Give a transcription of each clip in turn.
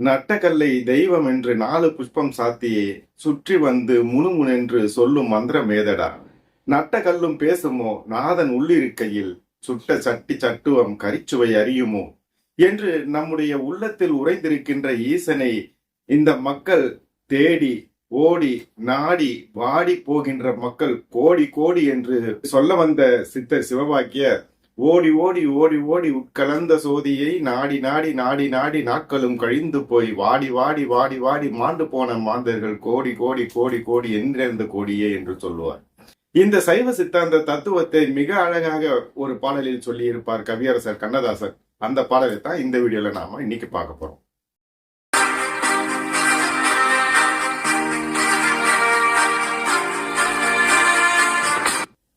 நட்டக்கல்லை தெய்வம் என்று நாலு புஷ்பம் சாத்தியே சுற்றி வந்து முணுமுணென்று சொல்லும் மந்திரம் ஏதடா நட்டக்கல்லும் பேசுமோ? நாதன் உள்ளிருக்கையில் சுட்ட சட்டி சட்டுவம் கரிச்சுவை அறியுமோ? என்று நம்முடைய உள்ளத்தில் உறைந்திருக்கின்ற ஈசனை இந்த மக்கள் தேடி ஓடி நாடி வாடி போகின்ற மக்கள் கோடி கோடி என்று சொல்ல வந்த சித்தர் சிவபாக்கியர் ஓடி ஓடி ஓடி ஓடி உட்கலந்த சோதியை நாடி நாடி நாடி நாடி நாட்களும் கழிந்து போய் வாடி வாடி வாடி வாடி மாண்டு போன மாந்தர்கள் கோடி கோடி கோடி கோடி என்றிருந்த கோடியே என்று சொல்லுவார். இந்த சைவ சித்தாந்த தத்துவத்தை மிக அழகாக ஒரு பாடலில் சொல்லி இருப்பார் கவியரசர் கண்ணதாசர் அந்த பாடலை தான் இந்த வீடியோல நாம இன்னைக்கு பார்க்க போறோம்.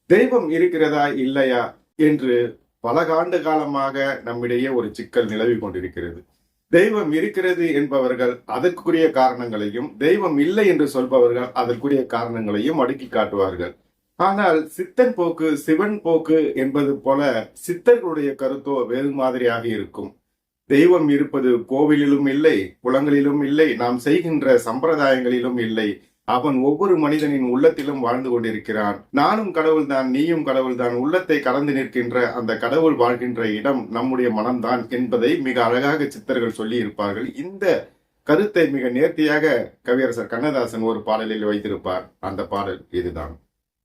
தெய்வம் இருக்கிறதா இல்லையா? என்று பல காண்டு காலமாக நம்மிடையே ஒரு சிக்கல் நிலவி கொண்டிருக்கிறது. தெய்வம் இருக்கிறது என்பவர்கள் அதற்குரிய காரணங்களையும் தெய்வம் இல்லை என்று சொல்பவர்கள் அதற்குரிய காரணங்களையும் அடுக்கி காட்டுவார்கள். ஆனால் சித்தன் போக்கு சிவன் போக்கு என்பது போல சித்தர்களுடைய கருத்தோ வேறு மாதிரியாக இருக்கும். தெய்வம் இருப்பது கோவிலிலும் இல்லை குளங்களிலும் இல்லை நாம் செய்கின்ற சம்பிரதாயங்களிலும் இல்லை அவன் ஒவ்வொரு மனிதனின் உள்ளத்திலும் வாழ்ந்து கொண்டிருக்கிறான். நானும் கடவுள்தான் நீயும் கடவுள்தான் உள்ளத்தை கலந்து நிற்கின்ற அந்த கடவுள் வாழ்கின்ற இடம் நம்முடைய மனம்தான் என்பதை மிக அழகாக சித்தர்கள் சொல்லி இருப்பார்கள் இந்த கருத்தை மிக நேர்த்தியாக கவியரசர் கண்ணதாசன் ஒரு பாடலில் வைத்திருப்பார். அந்த பாடல் இதுதான்.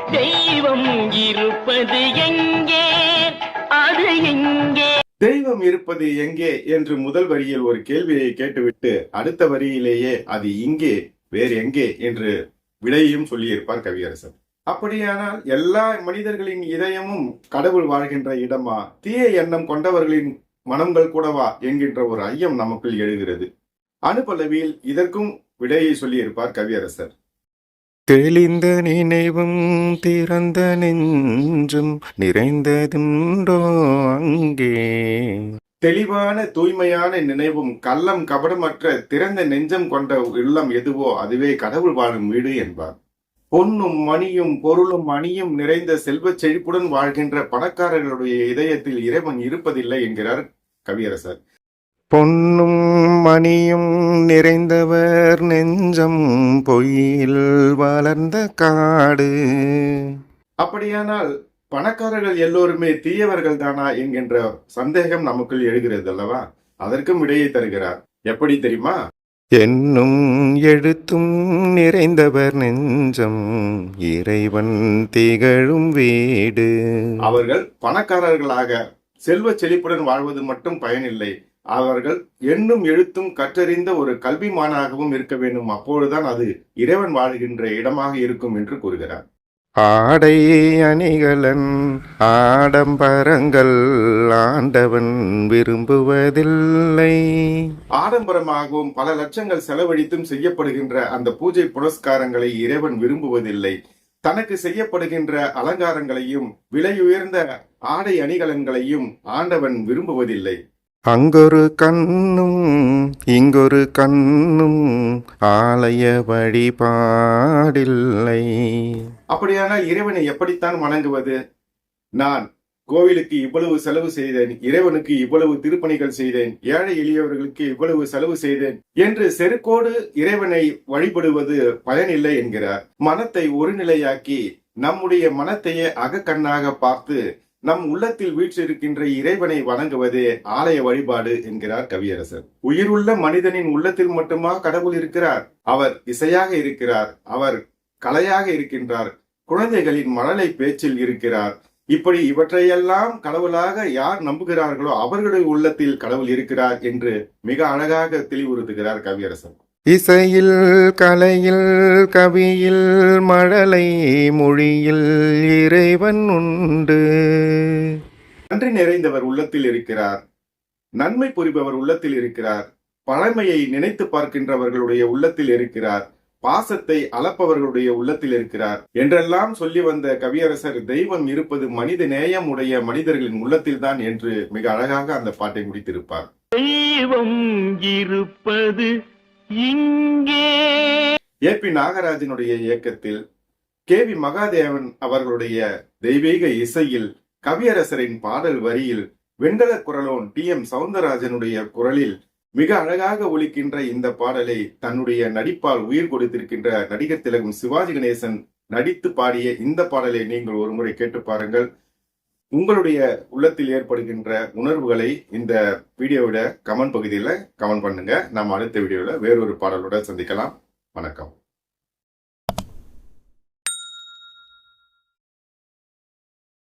தெய்வம் இருப்பது எங்கே? அது எங்கே? தெய்வம் இருப்பது எங்கே? என்று முதல் வரியில் ஒரு கேள்வியை கேட்டுவிட்டு அடுத்த வரியிலேயே அது இங்கே. வேறு எங்கே என்று விடையையும் சொல்லியிருப்பார் கவியரசர் அப்படியானால் எல்லா மனிதர்களின் இதயமும் கடவுள் வாழ்கின்ற இடமா? தீய எண்ணம் கொண்டவர்களின் மனங்கள் கூடவா? என்கின்ற ஒரு ஐயம் நமக்குள் எழுகிறது. அனுபலவியில் இதற்கும் விடையை சொல்லியிருப்பார் கவியரசர். தெளிந்த நினைவும் திறந்த நெஞ்சும் நிறைந்ததுண்டோ அங்கே? தெளிவான தூய்மையான நினைவும் கள்ளம் கபடமற்ற திறந்த நெஞ்சம் கொண்ட உள்ளம் எதுவோ அதுவே கடவுள் வாழும் வீடு என்பார். பொன்னும் மணியும் பொருளும் அணியும் நிறைந்த செல்வச் செழிப்புடன் வாழ்கின்ற பணக்காரர்களுடைய இதயத்தில் இறைவன் இருப்பதில்லை என்கிறார் கவியரசர். பொன்னும் மணியும் நிறைந்தவர் நெஞ்சம் பொய்யில் வளர்ந்த காடு. அப்படியானால் பணக்காரர்கள் எல்லோருமே தீயவர்கள் தானா என்கின்ற சந்தேகம் நமக்குள் எழுகிறது அல்லவா? அதற்கும் விடையை தருகிறார். எப்படி தெரியுமா? என்னும் எழுத்தும் நிறைந்தவர் நெஞ்சம் இறைவன் திகழும் வீடு. அவர்கள் பணக்காரர்களாக செல்வ செழிப்புடன் வாழ்வது மட்டும் பயனில்லை. அவர்கள் எண்ணும் எழுத்தும் கற்றறிந்த ஒரு கல்விமானாகவும் இருக்க வேண்டும். அப்பொழுதுதான் அது இறைவன் வாழ்கின்ற இடமாக இருக்கும் என்று கூறுகிறார். ஆடை அணிகலன் ஆடம்பரங்கள் ஆண்டவன் விரும்புவதில்லை. ஆடம்பரமாகவும் பல லட்சங்கள் செலவழித்தும் செய்யப்படுகின்ற அந்த பூஜை புனஸ்காரங்களை இறைவன் விரும்புவதில்லை. தனக்கு செய்யப்படுகின்ற அலங்காரங்களையும் விலையுயர்ந்த ஆடை அணிகலன்களையும் ஆண்டவன் விரும்புவதில்லை. அங்கொரு கண்ணும் இங்கொரு கண்ணும் ஆலய வழிபாடில்லை. அப்படியானால் இறைவனை எப்படித்தான் வணங்குவது? நான் கோவிலுக்கு இவ்வளவு செலவு செய்தேன் இறைவனுக்கு இவ்வளவு திருப்பணிகள் செய்தேன் ஏழை எளியவர்களுக்கு இவ்வளவு செலவு செய்தேன் என்று செருக்கோடு இறைவனை வழிபடுவது பயனில்லை என்கிறார். மனத்தை ஒருநிலையாக்கி நம்முடைய மனத்தையே அகக்கண்ணாக பார்த்து நம் உள்ளத்தில் வீற்றிருக்கின்ற இறைவனை வணங்குவதே ஆலய வழிபாடு என்கிறார் கவியரசர். உயிருள்ள மனிதனின் உள்ளத்தில் மட்டுமா கடவுள் இருக்கிறார். அவர் இசையாக இருக்கிறார். அவர் கலையாக இருக்கின்றார். குழந்தைகளின் மழலை பேச்சில் இருக்கிறார். இப்படி இவற்றையெல்லாம் கடவுளாக யார் நம்புகிறார்களோ அவர்களுடைய உள்ளத்தில் கடவுள் இருக்கிறார் என்று மிக அழகாக தெளிவுறுத்துகிறார் கவியரசன் இசையில் கலையில் கவியில் மழலை மொழியில் இறைவன் உண்டு. நன்றி நிறைந்தவர் உள்ளத்தில் இருக்கிறார். நன்மை புரிபவர் உள்ளத்தில் இருக்கிறார். பழமையை நினைத்து பார்க்கின்றவர்களுடைய உள்ளத்தில் இருக்கிறார். பாசத்தை அளப்பவர்களுடைய உள்ளத்தில் இருக்கிறார். என்றெல்லாம் சொல்லி வந்த கவியரசர் தெய்வம் இருப்பது மனித நேயம் உடைய மனிதர்களின் உள்ளத்தில்தான் என்று மிக அழகாக அந்த பாட்டை முடித்திருப்பார். தெய்வம் இருப்பது இங்கே. ஏ பி நாகராஜனுடைய இயக்கத்தில் கே வி மகாதேவன் அவர்களுடைய தெய்வீக இசையில் கவியரசரின் பாடல் வரியில் வெண்கல குரலோன் டி எம் சவுந்தரராஜனுடைய குரலில் மிக அழகாக ஒலிக்கின்ற இந்த பாடலை தன்னுடைய நடிப்பால் உயிர் கொடுத்திருக்கின்ற நடிகர் திலகம் சிவாஜி கணேசன் நடித்து பாடிய இந்த பாடலை நீங்கள் ஒரு முறை கேட்டு பாருங்கள். உங்களுடைய உள்ளத்தில் ஏற்படுகின்ற உணர்வுகளை இந்த வீடியோவிட கமெண்ட் பகுதியில் கமெண்ட் பண்ணுங்க. நம்ம அடுத்த வீடியோவில் வேறொரு பாடலோட சந்திக்கலாம். வணக்கம்.